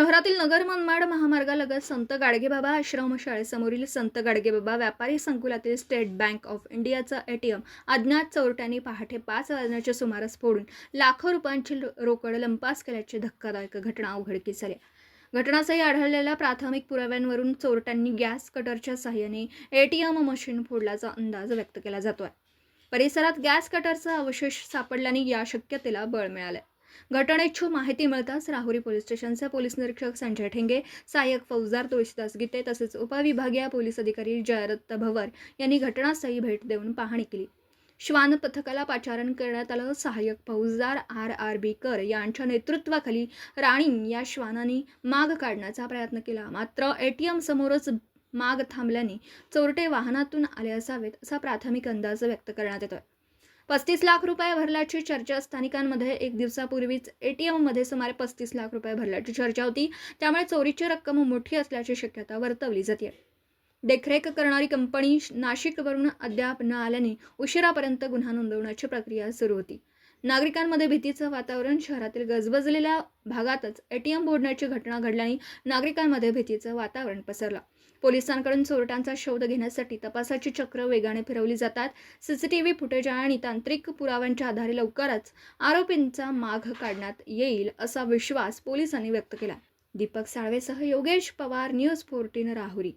शहरातील नगर मनमाड महामार्गालगत संत गाडगेबाबा आश्रमशाळेसमोरील संत गाडगेबाबा व्यापारी संकुलातील स्टेट बँक ऑफ इंडियाचा एटीएम अज्ञात चोरट्यांनी पहाटे पाच वाजण्याच्या सुमारास फोडून लाखो रुपयांची रोकड लंपास केल्याची धक्कादायक घटना उघडकीस आली. घटनास्थळी आढळलेल्या प्राथमिक पुराव्यांवरून चोरट्यांनी गॅस कटरच्या साहाय्याने एटीएम मशीन फोडल्याचा अंदाज व्यक्त केला जातो आहे परिसरात गॅस कटरचा अवशेष सापडल्याने या शक्यतेला बळ मिळालंय. घटनेची माहिती मिळताच राहुरी पोलीस स्टेशनचे पोलीस निरीक्षक संजय ठेंगे सहाय्यक फौजदार तुळशीदास गीते तसेच उपविभागीय पोलीस अधिकारी जयदत्त भवर यांनी घटनास्थळी भेट देऊन पाहणी केली. श्वान पथकाला पाचारण करण्यात आलं. सहाय्यक फौजदार आर आर बी कर यांच्या नेतृत्वाखाली राणी या श्वानांनी माग काढण्याचा प्रयत्न केला. मात्र एटीएम समोरच माग थांबल्याने चोरटे वाहनातून आले असावेत असा प्राथमिक अंदाज व्यक्त करण्यात येतोय. पस्तीस लाख रुपये भरल्याची चर्चा स्थानिकांमध्ये एक दिवसापूर्वीच एटीएममध्ये सुमारे पस्तीस लाख रुपये भरल्याची चर्चा होती. त्यामुळे चोरीची रक्कम मोठी असल्याची शक्यता वर्तवली जाते. देखरेख करणारी कंपनी नाशिकवरून अद्याप न आल्याने उशिरापर्यंत गुन्हा नोंदवण्याची प्रक्रिया सुरू होती. नागरिकांमध्ये भीतीचं वातावरण शहरातील गजबजलेल्या भागातच एटीएम बोडण्याची घटना घडल्याने नागरिकांमध्ये भीतीचं वातावरण पसरलं. पोलिसांकडून चोरट्यांचा शोध घेण्यासाठी तपासाची चक्र वेगाने फिरवली जातात. सीसीटीव्ही फुटेज आणि तांत्रिक पुराव्यांच्या आधारे लवकरच आरोपींचा माग काढण्यात येईल असा विश्वास पोलिसांनी व्यक्त केला. दीपक साळवेसह योगेश पवार न्यूज फोर्टीन राहुरी.